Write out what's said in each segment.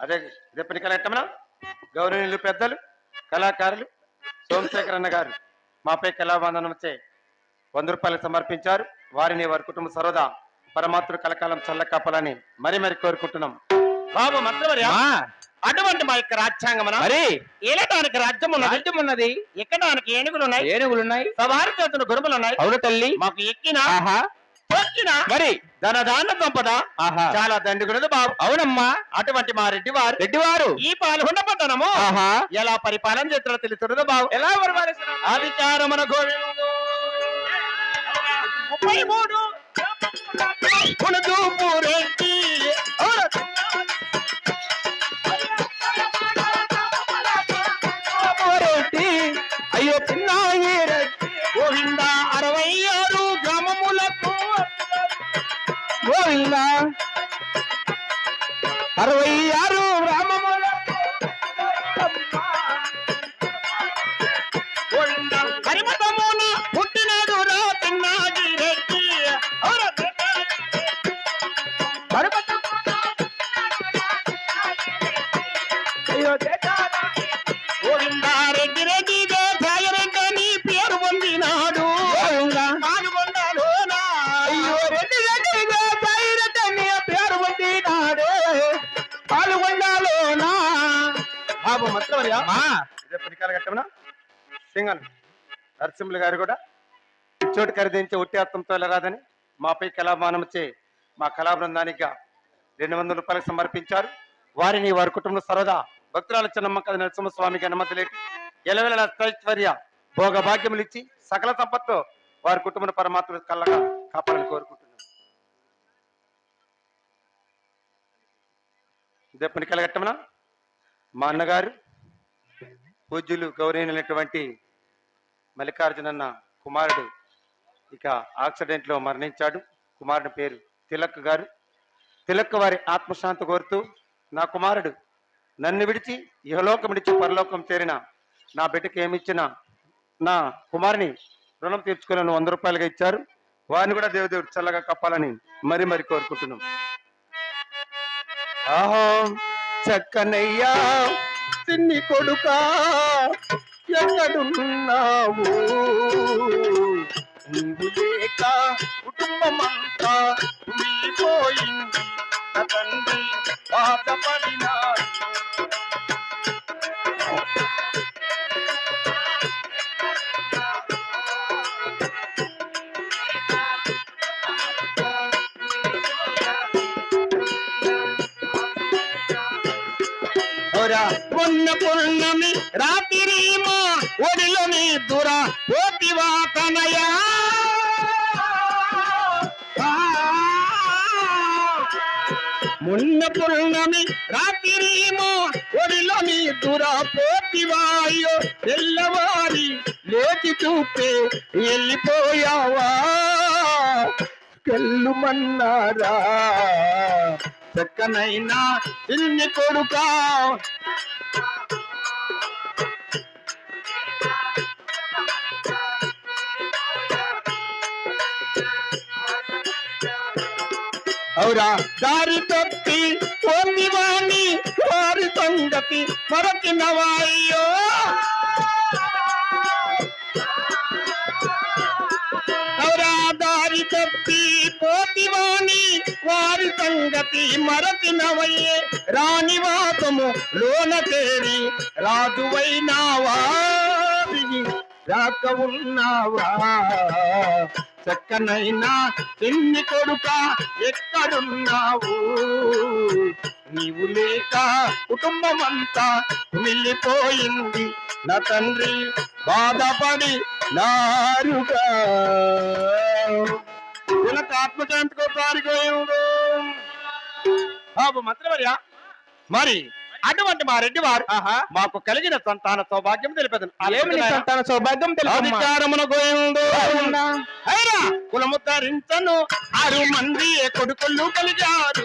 అదే రేపటి కలెక్టమన గౌరవనీయులు పెద్దలు కళాకారులు సోమశేఖర్ అన్న గారు మాపై కళాబంధనం చే వంద రూపాయలు సమర్పించారు. వారిని వారి కుటుంబ సర్వదా పరమాత్ముడు కలకాలం చల్ల కాపాలని మరి మరి కోరుకుంటున్నాం. బాబు మంత్రవర్య అటువంటి మా యొక్క రాజ్యాంగమన మరి. ఏలటానికి రాజ్యం ఉన్నది. రాజ్యం ఉన్నది. ఎక్కడానికి ఏనుగులు ఉన్నాయి? ఏనుగులున్నాయి సవారి చేతులు గురుములు ఉన్నాయి. అవును తల్లి. మాకు ఎక్కిన మరి ధన దాన సంపద ఆహా. చాలా దండుకున్నది బాబు. అవునమ్మా. అటువంటి మా రెడ్డి వారు రెడ్డివారు. ఈ పాల్గొండ పట్టణము ఆహా. ఎలా పరిపాలన చేస్తారో తెలుస్తున్నదో బాబు. ఎలా పరిపాలిస్తున్నారు? అధికారమున గోవిందు ముప్పై మూడు. గోవింద అరవై ఇదే మా కట్టమనా సింగన్ నరసింహులు గారు కూడా పిచ్చోటి ఖరీదించే ఒట్టి వెళ్ళరాదని మాపై కళామానం చే మా కళా బృందానికి రెండు వందల రూపాయలకు సమర్పించారు. వారిని వారి కుటుంబం సరదా భక్తురాల చిన్నమ్మ కథ నరసింహస్వామికి లేక ఎలవెల ఐశ్వర్య భోగ భాగ్యములు ఇచ్చి సకల సంపత్తు వారి కుటుంబ పరమాత్మ కళ్ళగా కాపాలని ఇదే పని కలగట్టమన మా అన్నగారు పూజ్యులు గౌరవనీయులైనటువంటి మల్లికార్జునన్న కుమారుడు ఇక యాక్సిడెంట్లో మరణించాడు. కుమారుడి పేరు తిలక్ గారు. తిలక్ వారి ఆత్మశాంతి కోరుతూ నా కుమారుడు నన్ను విడిచి ఇహలోకం విడిచి పరలోకం చేరిన నా బిడ్డకి ఏమిచ్చిన నా కుమారుని రుణం తీర్చుకుని వంద రూపాయలుగా ఇచ్చారు. వారిని కూడా దేవదేవుడు చల్లగా కప్పాలని మరి మరి కోరుకుంటున్నాం. ఆహో చక్కనయ్యా. చిన్ని కొడుకా ఎక్కడున్నావు? నీవు లేక కుటుంబమంతా కుమిలిపోయింది నా తండ్రి బాధపడినాడు పొన్న పొన్నమి రాత్రి మా ఒడిలోని దుర పోతివా తనయా మొన్న పున్నమి రాత్రి మా ఒడిలోని దురా పోతివాయో తెల్లవారి లేచి చూపే వెళ్ళిపోయావా. కల్లుమన్నారా చక్కనైనా ఇన్ని కొడుక. అవురా దారి తప్పి పోతివాణి వారి సంగతి మరచినవాయ్యో. అవురా దారి తప్పి పోతి వాణి వారి సంగతి మరచినవయ్యే. రాణి వాసము లోన తేరి రాజువైనావా? రాక ఉన్నావా? చక్కనైనా చిన్ని కొడుక ఎక్కడున్నావు? నీవు లేక కుటుంబం అంతా మిల్లిపోయింది. నా తండ్రి బాధపడి నారుగా. వీళ్ళకి ఆత్మశాంతికో పారిపోయిందో బాబు మంత్రివర్య? మరి? అటువంటి మా రెడ్డి వారు ఆహా. మాకు కలిగిన సంతాన సౌభాగ్యం తెలిపదు. సంతాన సౌభాగ్యం కులము ధరించను. ఆరు మంది కొడుకులు కలిగారు.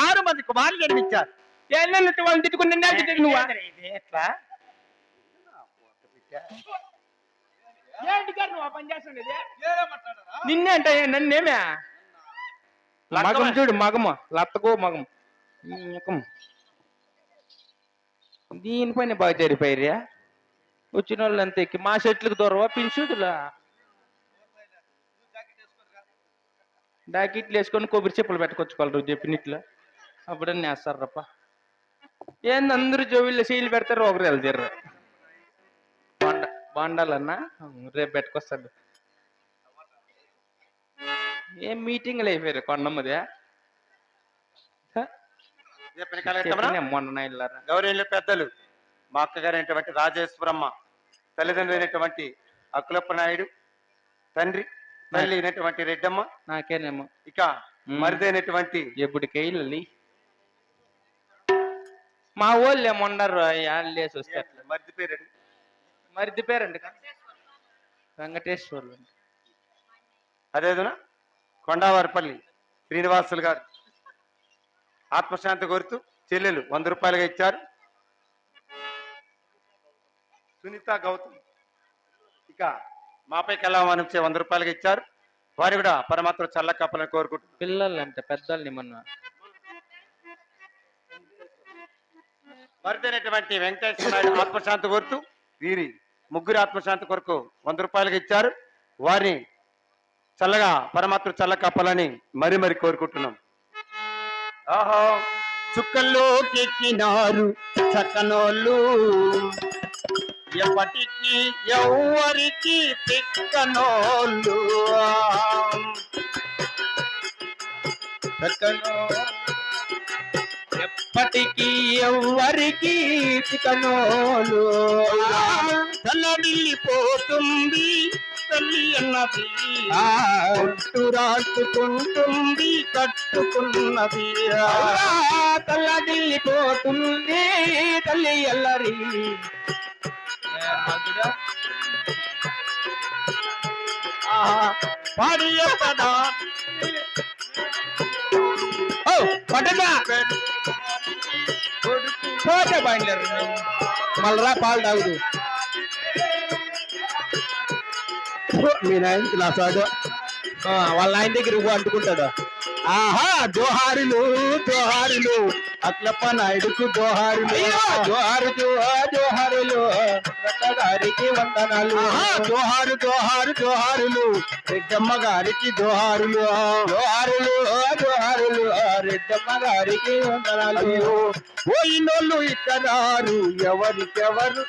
ఆరు మంది కుమారులు జన్మించారు. ఎన్నెన్నట్టు వాళ్ళు తిట్టుకుని నిన్నే నువ్వా ఎట్లా? ఏంటి గారు నువ్వు ఆ పని చేస్తుండేది? నిన్నే అంటే నన్నేమే మగం చూడు మగము. లత్తకో మగం. దీనిపైన బాగా జరిపోయారా వచ్చిన వాళ్ళు అంతే ఎక్కి మా చెట్లకు దూరవా పింఛుదులా జాకెట్లు వేసుకొని కొబ్బరి చెప్పులు పెట్టుకొచ్చుకోవాలి చెప్పినట్లు అప్పుడన్నీ వేస్తారు రప్ప ఏంది అందరూ జోవిల్లో సీలు పెడతారు ఒకరు వెళ్తారు బాండ బాండాలన్నా? రేపు పెట్టుకొస్తాడు. ఏం మీటింగ్లు అయిపోయారు కొండమ్మది? మొన్న గౌరీల పెద్దలు మా అక్కగారైనటువంటి రాజేశ్వరమ్మ తల్లిదండ్రులైనటువంటి అక్కులప్ప నాయుడు తండ్రి తల్లి అయినటువంటి రెడ్డమ్మ నాకేనేమో. ఇక మరిదైనటువంటి ఎప్పటికెళ్ళి మా వాళ్ళు ఏమన్నారు లేసి వస్తే. మరిది పేరు మరిది పేరండి వెంకటేశ్వర్లు. అదేదన? కొండావారిపల్లి శ్రీనివాసులు గారు. ఆత్మశాంతి కోరుతూ చెల్లెలు వంద రూపాయలుగా ఇచ్చారు. సునీత గౌతమ్. ఇక మాపై కళామానం చే వంద రూపాయలుగా ఇచ్చారు? వారు కూడా పరమాత్మ చల్ల కప్పలని కోరుకుంటున్నారు. పిల్లలు అంటే పెద్దల్ని మొన్న మరిదైనటువంటి వెంకటేశ్వర నాయుడు ఆత్మశాంతి కోరుతూ వీరి ముగ్గురు ఆత్మశాంతి కొరకు వంద రూపాయలుగా ఇచ్చారు. వారిని చల్లగా పరమాత్మ చల్ల కప్పాలని మరి మరి కోరుకుంటున్నాం. ఆహో చుక్కల్లో ఎక్కినారు చక్కనోళ్ళు. ఎప్పటికీ ఎవరికి తిక్కనోళ్ళు? ఎప్పటికీ ఎవ్వరికి తిక్కనోలు తల్లడిల్లిపోతుంది తల్లి అన్నది. ఒట్టు రాసుకుంటుంది కట్టుకున్నది. తల్లడిల్లిపోతుంది తల్లి అల్లరి. పోతే బయలుదేరు. మళ్ళరా పాలు తాగుదు. మీ నాయనకి నా సాగు వాళ్ళ ఆయన దగ్గర ఇవ్వు అంటుకుంటాడు. ఆహా జోహారులు జోహారులు. అట్లప్ప నాయుడుకు జోహారులు. జోహారు జోహారు జోహారులు. గారికి వందనాలు. జోహారు జోహారు జోహారులు. రెడ్డమ్మ గారికి జోహారులు. జోహారులు. జోహారులు. రెడ్డమ్మ గారికి వందనాలు. పోయినోళ్ళు ఇక్కడారు. ఎవరికెవరు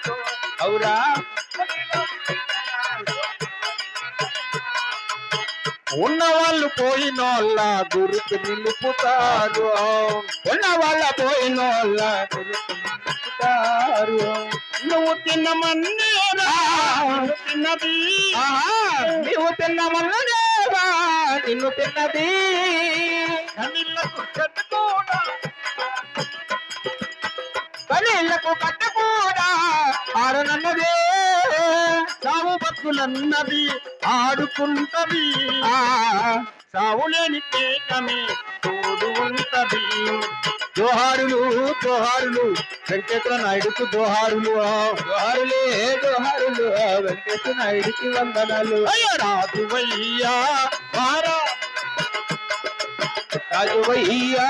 అవురా? ఉన్న వాళ్ళు పోయినోళ్ళ గురుకు నిలుపుతారు. ఉన్న వాళ్ళ పోయిన వాళ్ళ గురుకు నిలుపుతారు. నువ్వు తిన్నమన్నేరా నువ్వు తిన్నది. ఆహా, నీవు తిన్న మల్లనేవా నిన్ను తిన్నది. కన్నీళ్ళకు కట్టుకోడా కనీళ్ళకు కట్టకూడా ఆరనన్నదే. బతుకులన్నది ఆడుకుంటది. సావులేని కేకమే తోడు ఉంటది. జోహారులు జోహారులు వెంకటేశ్వర నాయుడుకు జోహారులు జోహారులే జోహారులు వెంకటేశ్వర నాయుడికి వందనాలు. అయ్య రాజువయ్యా మారా రాజువయ్యా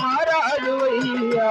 మహారాజువయ్యా.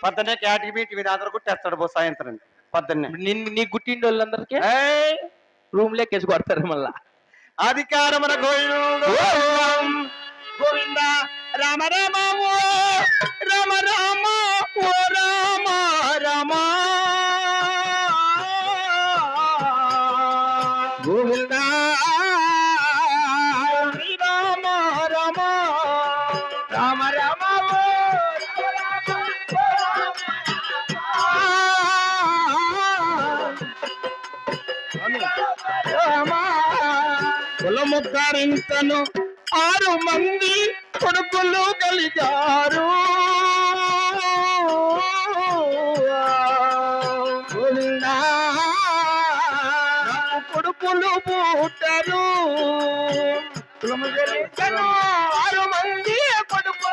పొద్దున్నే క్యాటికి మీట్ మీద అందరు కుట్టేస్తాడు పో సాయంత్రం. పొద్దున్నే. నిన్ను నీ గుట్టిండి వాళ్ళందరికీ? రూమ్ లెక్కేసి కొడతారు మళ్ళా. అధికారమున గోవింద రామ రామ రామ రామ ఓ రామ రామ! గోవింద రామ రామ రామ రామ ఓ! రామ కులము ఆరు మంది కొడుకులు కలిగారు. కొడుకులు పుట్టరు. ఆరు మంది కొడుకు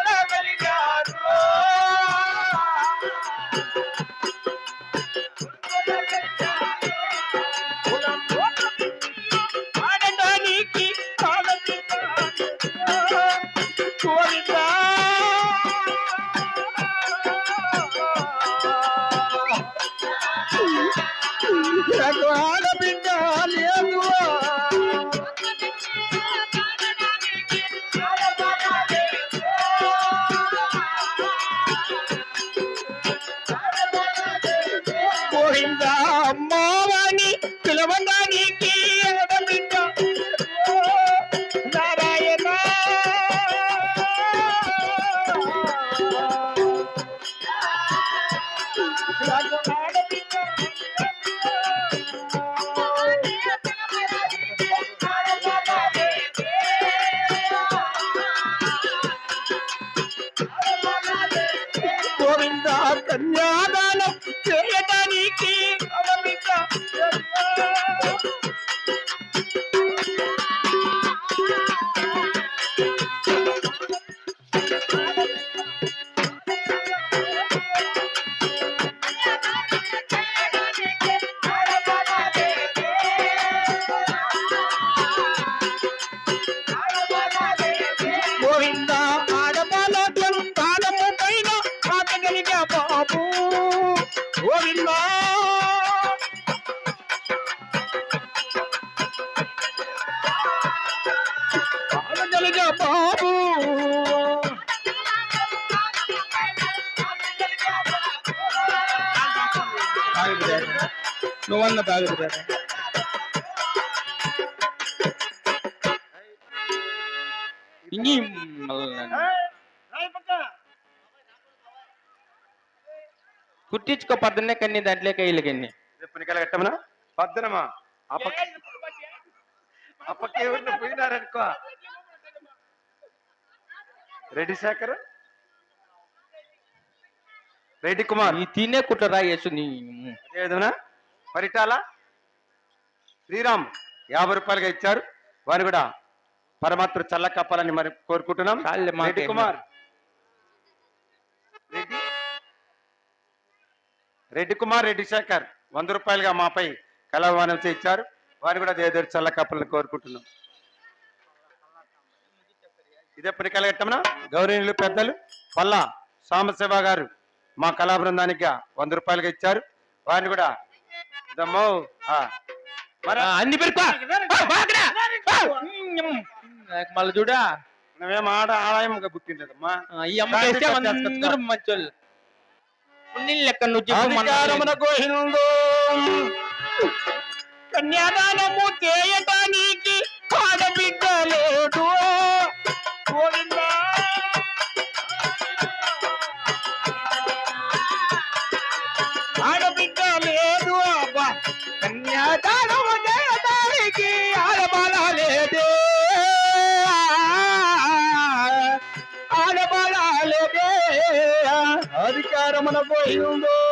నువ్వన్న ఇంగి మళ్ళా కుట్టించుకో పద్దన్నే కన్ని దాంట్లో కయ్యలు కన్ని. ఎప్పటికల్లా కట్టమనా పద్దనమా అప్పకి అప్పకి ఎవరిని పోయినారనుకో. రెడ్డి శేఖర్? రెడ్డి కుమార్? ఈ తినే కుట్లరా యేసు నీ అదే విధమున పరిటాల శ్రీరామ్ యాభై రూపాయలుగా ఇచ్చారు. వారు కూడా పరమాత్మ చల్ల కప్పాలని మరి కోరుకుంటున్నాం. రెడ్డి కుమార్. రెడ్డి. రెడ్డి కుమార్ రెడ్డి శేఖర్ వంద రూపాయలుగా మాపై కళావానం ఇచ్చారు. వారు కూడా దేవదేవుడు చల్ల కప్పాలని కోరుకుంటున్నాం. ఇది ఎప్పటి కలగట్టమనా గౌరవనీయులు పెద్దలు పల్లా సాంబశివ గారు మా కళా బృందానికి వంద రూపాయలుగా ఇచ్చారు. వారిని కూడా అన్ని పెరుకో మళ్ళీ చూడా. నువ్వేం ఆడ ఆదాయంగా ఈ అమ్మ చేస్తే అందరూ మంచోళ్ళు. గోహిందు కన్యాదానము చేయటానికి ఆడబాల లేదే అధికారమున పోయిందో